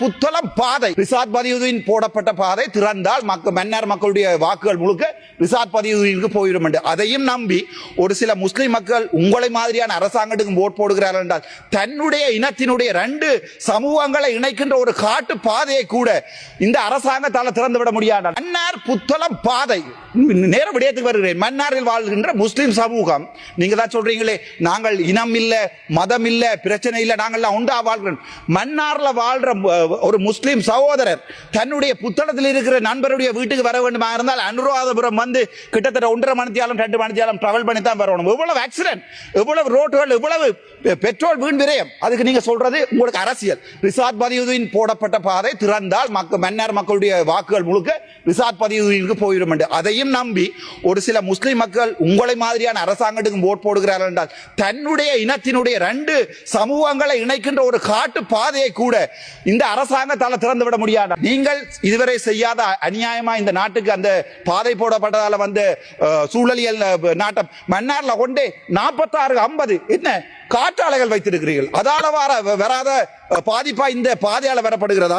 புத்தளம் பாதை. ரிசாத் பதியுதீன் போடப்பட்ட பாதை திறந்தால் மக்கள் மன்னர் மக்களுடைய வாக்குகள் முழுக்க ரிசாத் பதியுதீனுக்கு போயிடும் என்று அதையும் நம்பி ஒரு சில முஸ்லிம் மக்கள் உங்களை மாதிரியான அரசாங்கத்துக்கு ஓட் போடுகிறார்கள் என்றால் தன்னுடைய இனத்தினுடைய ரெண்டு சமூகங்களை இணைக்கின்ற ஒரு காட்டு பாதையை கூட இந்த அரசாங்கத்தால் திறந்து விட முடியாது? மன்னார் புத்தளம் பாதை. நேர விடயத்துக்கு வருகிறேன். மன்னாரில் வாழ்கின்ற முஸ்லிம் சமூகம் நீங்க தான் சொல்றீங்களே நாங்கள் இனம் இல்ல மதம் இல்ல பிரச்சனை இல்ல நாங்கள் உண்டா வாழ்கிறோம். மன்னார்ல வாழ்ற ஒரு முஸ்லீம் சகோதரர் தன்னுடைய புத்தளத்தில் இருக்கிற நண்பருடைய வீட்டுக்கு வர வேண்டுமா இருந்தால் அனுராதபுரம் வந்து கிட்டத்தட்ட ஒன்றரை மணித்தியாலும் ரெண்டு மணித்தியாலும் ட்ராவல் பண்ணி தான் வரணும் இவ்வளவு ஆக்சிடென்ட் இவ்வளவு ரோட்டுகள் இவ்வளவு பெட்ரோல் வீண் விரயம். அதுக்கு நீங்க சொல்றது உங்களுக்கு அரசியல். ரிசாத் பதியுதீன் போடப்பட்ட பாதை திறந்தால் மக்கள் மன்னர் மக்களுடைய வாக்குகள் முழுக்க ரிசாத் பதிவுக்கு போயிடும் என்று அதையும் நம்பி ஒரு சில முஸ்லிம் மக்கள் உங்களை மாதிரியான அரசாங்கத்துக்கு ஓட் போடுகிறார்கள் என்றால் தன்னுடைய இனத்தினுடைய ரெண்டு சமூகங்களை இணைக்கின்ற ஒரு காட்டு பாதையை கூட இந்த அரசாங்கத்தால் திறந்து விட முடியாது நீங்கள் இதுவரை செய்யாத அநியாயமா இந்த நாட்டுக்கு அந்த பாதை போடப்பட்டதால வந்து சூழலியல் நாட்டம் மன்னார்ல கொண்டே நாற்பத்தாறு ஐம்பது என்ன காற்றாலைகள் வைத்திருக்கிறீர்கள் அதால வர வராத பாதிப்பா இந்த பாதையால வரப்படுகிறதா